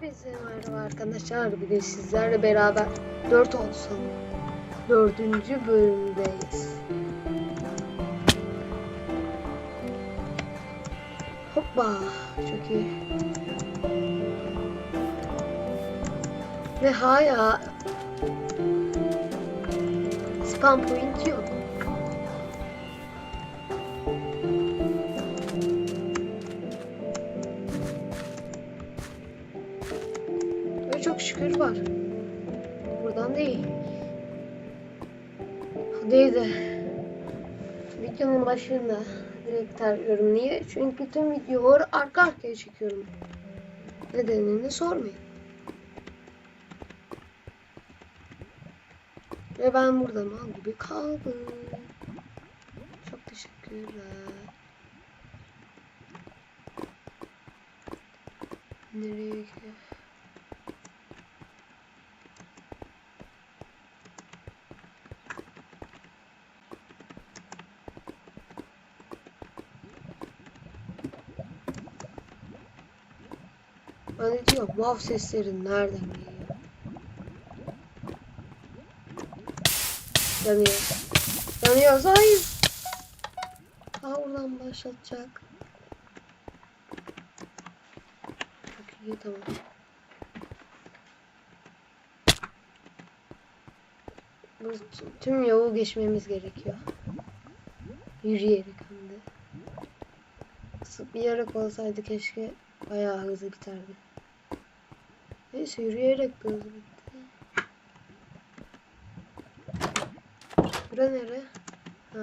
Hepinize merhaba arkadaşlar. Bugün sizlerle beraber 4 olsun. Dördüncü bölümdeyiz. Hoppa. Çok iyi. Ve hala spam point yok. Çok şükür var. Buradan değil. De videonun başında direkt tarıyorum. Niye? Çünkü tüm videoları arka arkaya çekiyorum. Nedenini sormayın. Ve ben burada mal gibi kaldım. Çok teşekkürler. Nereye gidiyor? Diyor wow sesleri nereden geliyor? Yanıyor. Yanıyor hayır. Aa oradan başlatacak. Çok iyi tamam. Bu tüm yolu geçmemiz gerekiyor. Yürüyerek hem de. Zıplayarak olsaydı keşke bayağı hızlı biterdi. Neyse yürüyerek hızlı bitti. Bura nere? Ha.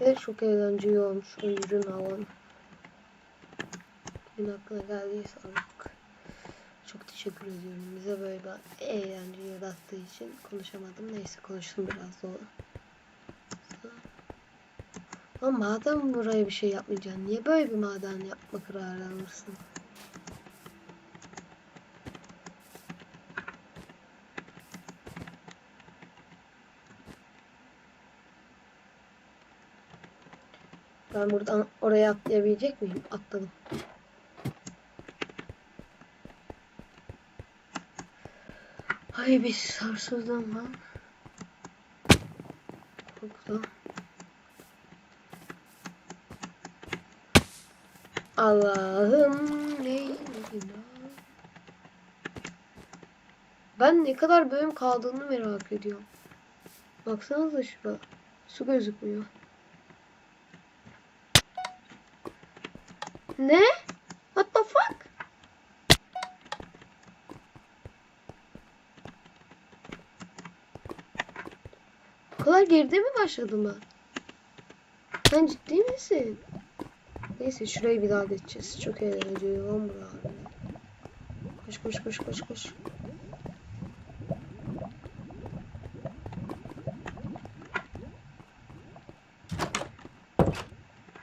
Evet çok eğlenceli olmuş o ürün alan. Kimin aklına geldiyse artık. Çok teşekkür ediyorum bize böyle bir eğlence yarattığı için konuşamadım. Neyse konuştum biraz da Ama madem buraya bir şey yapmayacaksın, niye böyle bir maden yapma kararı alırsın? Ben buradan oraya atlayabilecek miyim? Atladım. Ay bir sarsıldım lan. Korkudan. Allah'ım neydi Ben ne kadar bölüm kaldığını merak ediyorum. Baksanıza şuna. Su gözükmüyor. Ne? What the fuck? Bu kadar geride mi başladım ben? Sen ciddi misin? Neyse şurayı bir daha geçeceğiz. Çok eğlenceli lan buralar. Koş koş koş koş koş.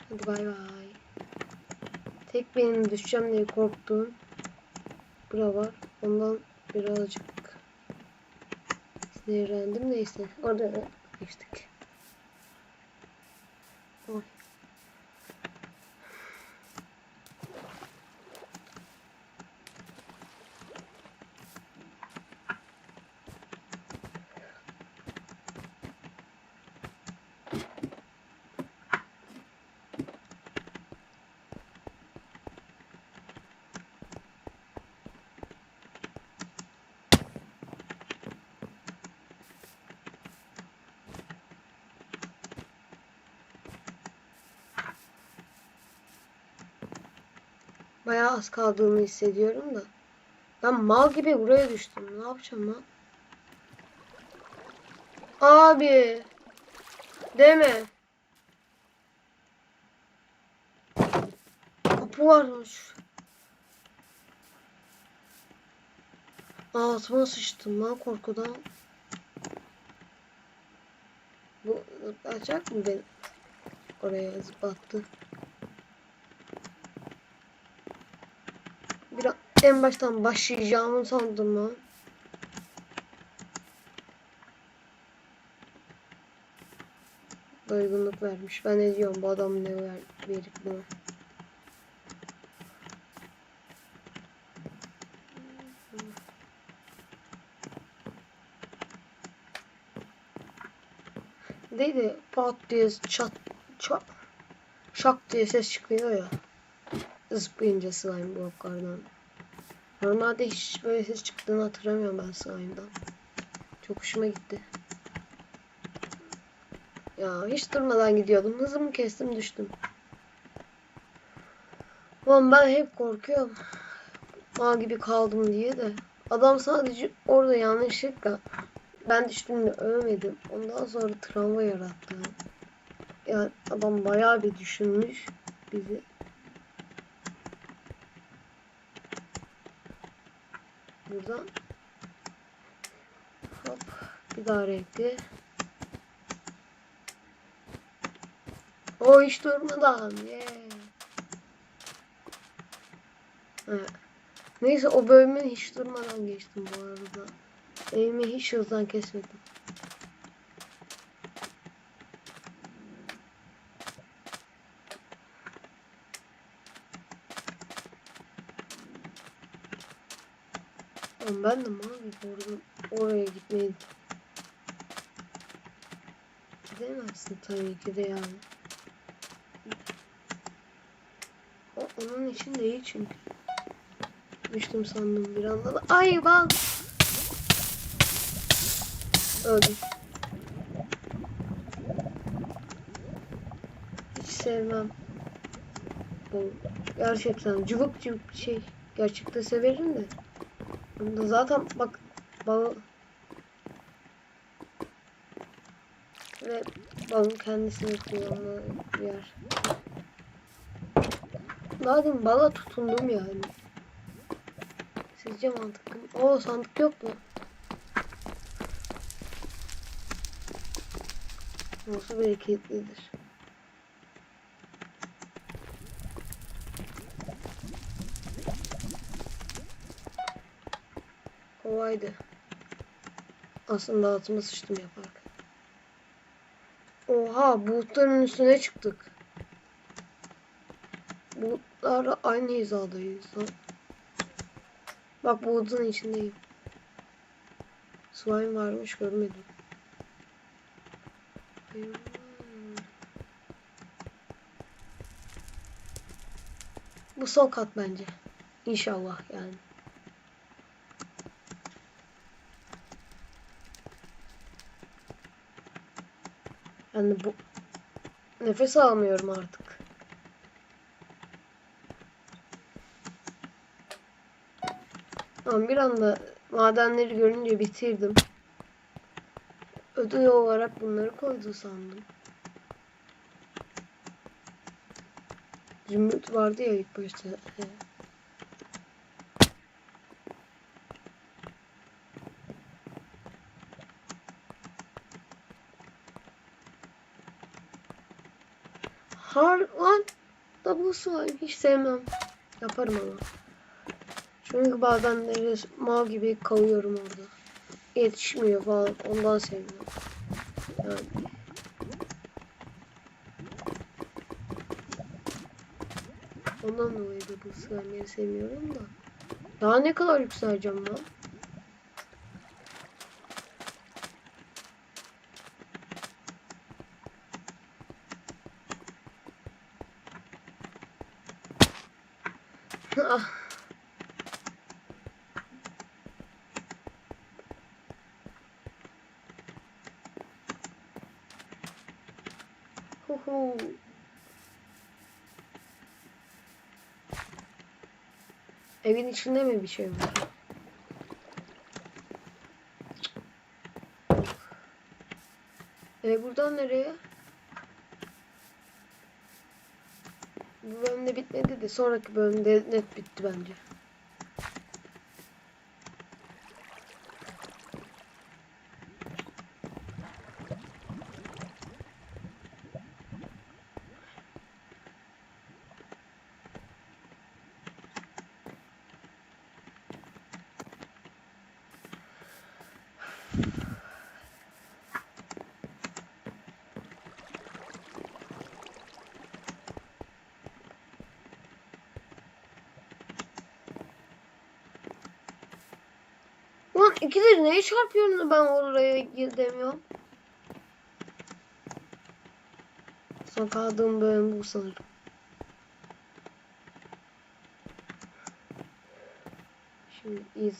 Hadi bay bay. Tek benim düşeceğim diye korktuğum bura var. Ondan birazcık sinirlendim. Neyse orada da geçtik. Oy. Bayağı az kaldığını hissediyorum da. Ben mal gibi buraya düştüm. Ne yapacağım lan? Abi. Deme. Kapı varmış. Altıma sıçtım lan korkudan. Bu zıplayacak mı beni? Oraya zıplattı. Bir an- en baştan başlayacağımı sandım lan. doygunluk vermiş. Ben ne diyorum bu adam ne ver, verip bunu. Neydi? Pat diye çat çat şak diye ses çıkıyor ya. Zıplayınca slime bloklardan. Normalde hiç böyle ses çıktığını hatırlamıyorum ben slime'dan. Çok hoşuma gitti. Ya hiç durmadan gidiyordum. Hızımı kestim düştüm. Ulan ben hep korkuyorum. Mal gibi kaldım diye de. Adam sadece orada yanlışlıkla ben düştüğümde ölmedim. Ondan sonra travma yarattı. Yani adam bayağı bir düşünmüş bizi. Buradan hop bir daha renkli. O hiç durmadan. Yeah. Evet. Neyse o bölümü hiç durmadan geçtim bu arada. Elimi hiç hızdan kesmedim. Ben de gibi oradan oraya gitmeyi gidemezsin tabii ki de yani. O onun için değil çünkü. Düştüm sandım bir anda da. Ay bal. Öldüm. Hiç sevmem. Bu gerçekten cıvık cıvık şey. Gerçekte severim de. Zaten bak bal ve balın kendisini kullanma bir yer. Daha demin bala tutundum yani. Sizce mantıklı mı? Oo sandık yok mu? Nasıl bereketlidir. Kolaydı. Aslında altıma sıçtım yaparken. Oha bulutların üstüne çıktık. Bulutlarla aynı hizadayız. Bak bulutun içindeyim. Slime varmış görmedim. Bu son kat bence. İnşallah yani. Yani bu nefes almıyorum artık. Ama bir anda madenleri görünce bitirdim. Ödül olarak bunları koydu sandım. Zümrüt vardı ya ilk başta. He. Har lan double slime hiç sevmem. Yaparım ama. Çünkü bazen de mal gibi kalıyorum orada. Yetişmiyor falan ondan sevmiyorum. Yani. Ondan dolayı bu slime'leri sevmiyorum da. Daha ne kadar yükseleceğim lan? Huhu. Evin içinde mi bir şey var? E buradan nereye? Bu bölümde bitmedi de sonraki bölümde net bitti bence. İkidir neye çarpıyorum da ben oraya gidemiyorum. Son kaldığım bölüm bu sanırım. Şimdi iyi.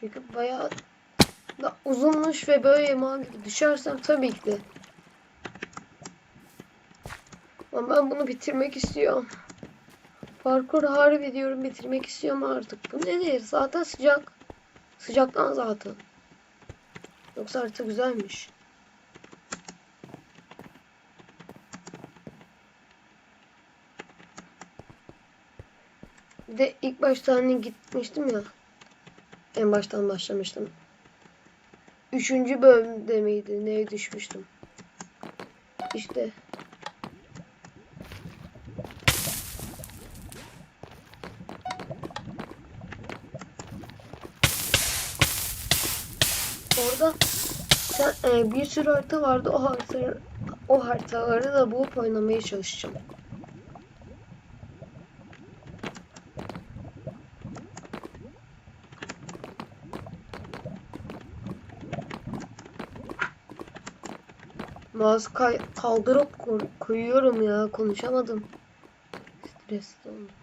Çünkü bayağı da uzunmuş ve böyle mal gibi düşersem tabii ki de. Ama ben bunu bitirmek istiyorum. Parkur harbi diyorum bitirmek istiyorum artık. Bu nedir? Zaten sıcak. Sıcaktan zaten. Yoksa harita güzelmiş. Bir de ilk başta hani gitmiştim ya. En baştan başlamıştım. Üçüncü bölümde miydi? Neye düşmüştüm? İşte. Orada e, bir sürü harita vardı. O harita, o haritaları da bulup oynamaya çalışacağım. Kay kaldırıp koy- koyuyorum ya. Konuşamadım. Stresli oldum.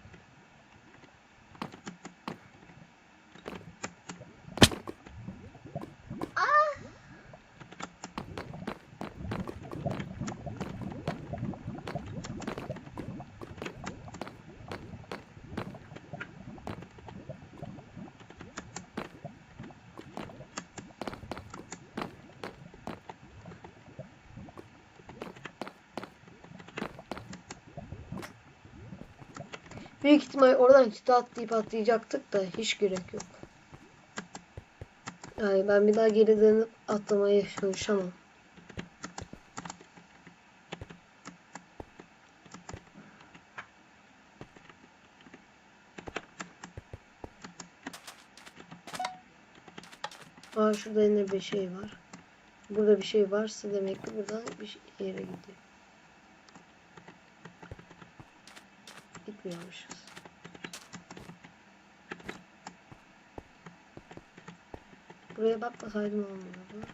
Büyük ihtimal oradan çıta atlayıp atlayacaktık da hiç gerek yok. Yani ben bir daha geri dönüp atlamaya çalışamam. Aa şurada yine bir şey var. Burada bir şey varsa demek ki buradan bir yere gidiyor. Gitmiyormuşuz. Buraya bakmasaydım olmuyordu.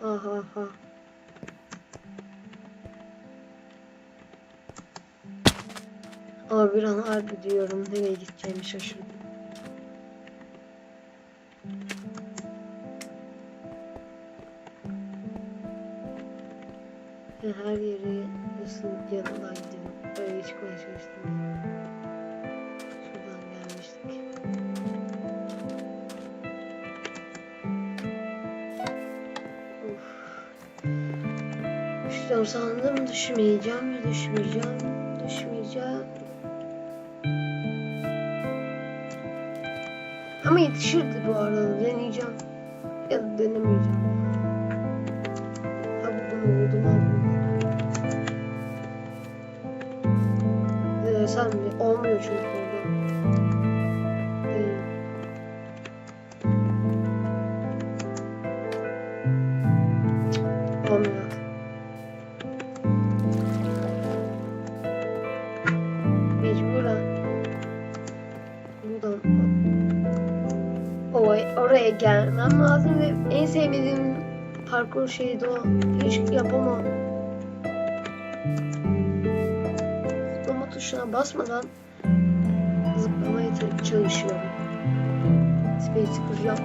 Ha ha ha. Ama bir an harbi diyorum nereye gideceğimi şaşırdım. Her yere nasıl yanındaydım. Böyle çıkmaya çalıştım. Şuradan gelmiştik. Of. Düştüm sandım düşmeyeceğim ve düşmeyeceğim. Düşmeyeceğim. Ama yetişirdi bu arada deneyeceğim. Ya da denemeyeceğim. Denesem mi? Olmuyor çünkü. Cık, Olmuyor. Mecburen. Buradan oraya, oraya gelmem lazım ve en sevmediğim parkur şeydi o. Hiç yapamam. Tuşuna basmadan zıplamaya çalışıyorum. Space tıklayacağım.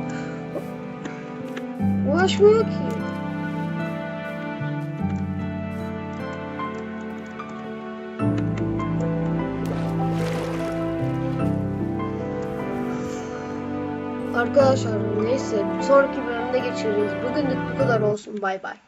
Uğraşmıyor ki. Arkadaşlar neyse sonraki bölümde geçiririz. Bugünlük bu kadar olsun. Bay bay.